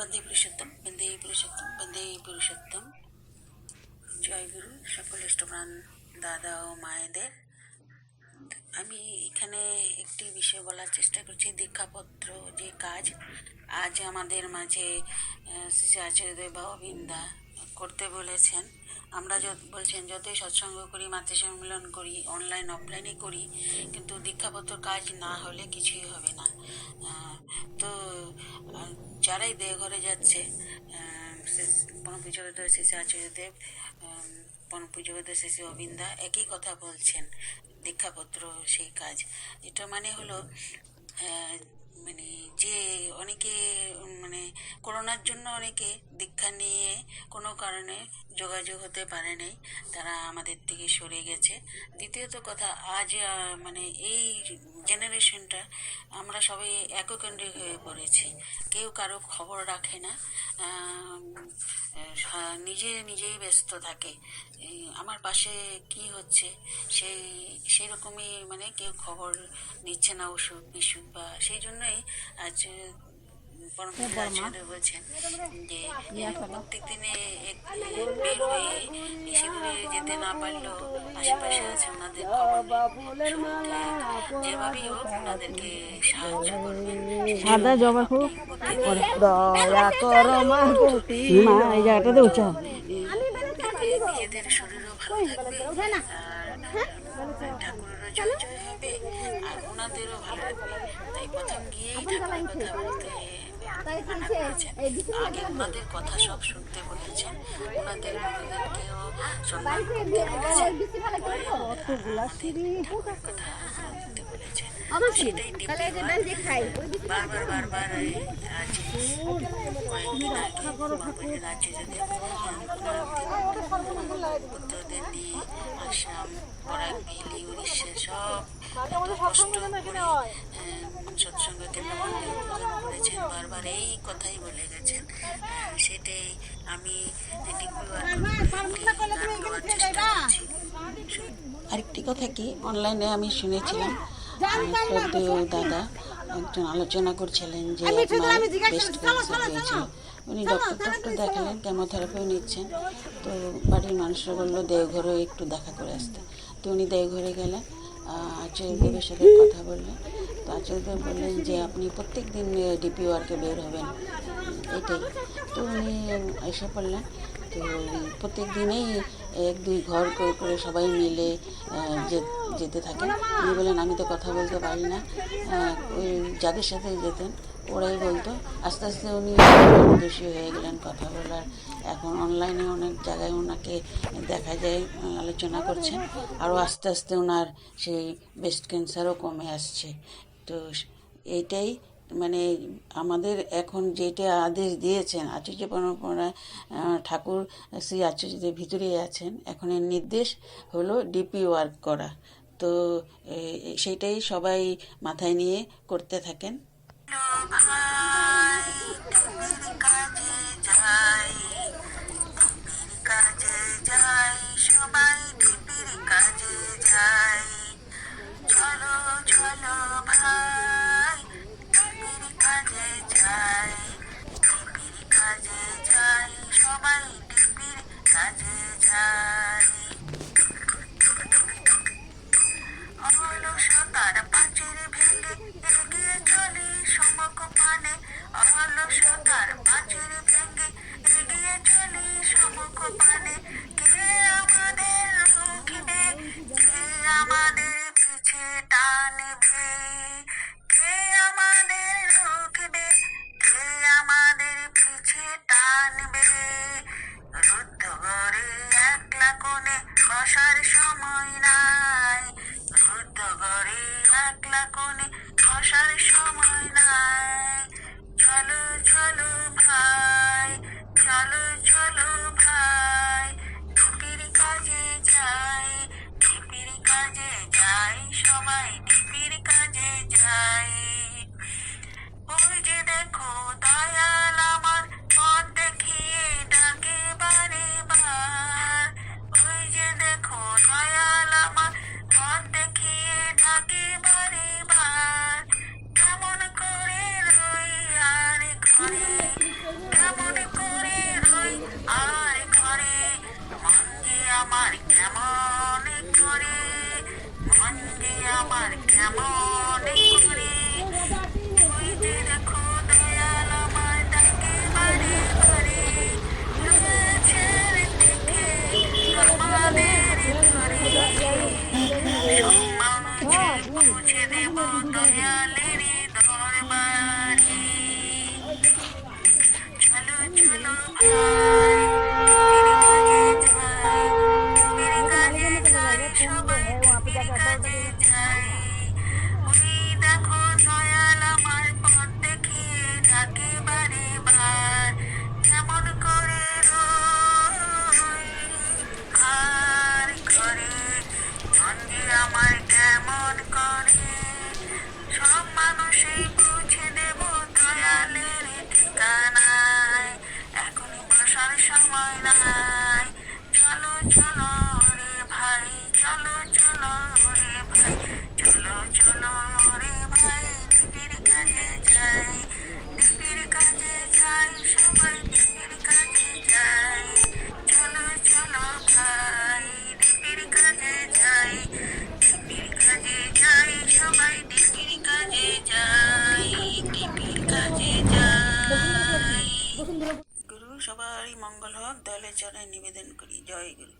বন্দে পুরুষোত্তম বন্দে পুরুষোত্তম বন্দে পুরুষোত্তম। জয়গুরু সকল ইষ্টপ্রাণ দাদা ও মায়েদের। আমি এখানে একটি বিষয় বলার চেষ্টা করছি, দীক্ষাপত্র যে কাজ আজ আমাদের মাঝে শ্রী আচার্য আচার্যদেব বাবাবিন্দা করতে বলেছেন। আমরা বলছেন, যতই সৎসঙ্গ করি মাতৃ সম্মেলন করি অনলাইন অফলাইনে করি, কিন্তু দীক্ষাপত্র কাজ না হলে কিছুই হবে না। তো যারাই দেওঘরে যাচ্ছে শ্রী শ্রী আচার্যদেব শ্রী শ্রী অবিন্দা একই কথা বলছেন, দীক্ষাপত্র সেই কাজ। এটা মানে হলো মানে যে অনেকে মানে করোনার জন্য অনেকে দীক্ষা নিয়ে কোনো কারণে যোগাযোগ হতে পারে নাই, তারা আমাদের থেকে সরে গেছে। দ্বিতীয়ত কথা, আজ মানে এই জেনারেশনটা আমরা সবাই এককেন্দ্রিক হয়ে পড়েছি। কেউ কারও খবর রাখে না নিজে নিজেই ব্যস্ত থাকে। আমার পাশে কি হচ্ছে? সেই সেই রকমই মানে কেউ খবর নিচ্ছে না ওষুধ বিষুধ বা সেই জন্যই আজ পরম বলছেন যে প্রত্যেক দিনে বের হয়ে বেশি যেতে না পারলেও আশেপাশে আছে ওনাদের খবর নিন। সঙ্গে যেভাবেই হোক ওনাদেরকে সাহায্য করবেন। সাদা জবা ফুল। করে দয়া করো মা মা এই জায়গাটাতে উঁচা নিজেদের শরীরও ভালো থাকবে। আর ঠাকুরেরও জয় জয় হবে। আর ওনাদেরও ভালো। লাগবে তাই প্রথম গিয়েই ঠাকুরের কথা বলতে আগে ওনাদের কথা সব শুনতে বলেছেন। ওনাদের গুরুদেরকেও সম্মান সেটাই বারবার বারবার কয়েকদিন আগে রাজ্য যদি আসাম ভেলি উড়িষ্যা সব সৎসঙ্গ কেন্দ্র মন্দির উদ্বোধন করেছেন। বারবার এই কথাই বলে গেছেন। সেটাই আমি চেষ্টা করছি আরেকটি কথা কি? অনলাইনে আমি শুনেছিলাম দাদা একজন আলোচনা করছিলেন যে উনি ডক্টর ডক্টর দেখালেন কেমোথেরাপিও নিচ্ছেন। তো বাড়ির মানুষরা বলল দেওঘরে একটু দেখা করে আসতে। তো উনি দেওঘরে গেলেন আহ, আচার্যদেবের সাথে কথা বললেন। আচার্যদেব বললেন যে আপনি প্রত্যেক দিন ডিপি ওয়ার্কে বের হবেন। এটাই। তো উনি এসে পড়লেন। তো প্রত্যেক দিনেই এক, দুই ঘর করে করে সবাই মিলে যেতে থাকেন। উনি বলেন আমি তো কথা বলতে পারি না। ওই যাদের সাথে যেতেন, ওরাই বলতো। আস্তে আস্তে উনি দোষী হয়ে গেলেন কথা বলার। এখন অনলাইনে অনেক জায়গায় ওনাকে দেখা যায় আলোচনা করছেন। আরও আস্তে আস্তে ওনার সেই ব্রেস্ট ক্যান্সারও কমে আসছে। তো এটাই মানে আমাদের এখন যেটা আদেশ দিয়েছেন আচার্য পরম্পরা ঠাকুর শ্রী আচার্যদের ভিতরেই আছেন, এখন এর নির্দেশ হলো ডিপি ওয়ার্ক করা। তো সেইটাই সবাই মাথায় নিয়ে করতে থাকেন। ভাই চলো চলো ভাই। সবাই ডিপির কাজে যাই ওই যে দেখো দয়াল আমার কেমন করে যে দেখো দয়াল আমার ডাকে বাড়ি বাড়ি রয়েছে দেখে আমাদের ধরে সম্মানে পৌঁছে দেব দয়ালের দরবারে। চলো চলো ভাই সময় নাই চলো চলো রে ভাই, চলো চলো রে ভাই, চলো চলো রে ভাই ডিপির কাজে যাই। চরণে নিবেদন করি। জয় গুরু।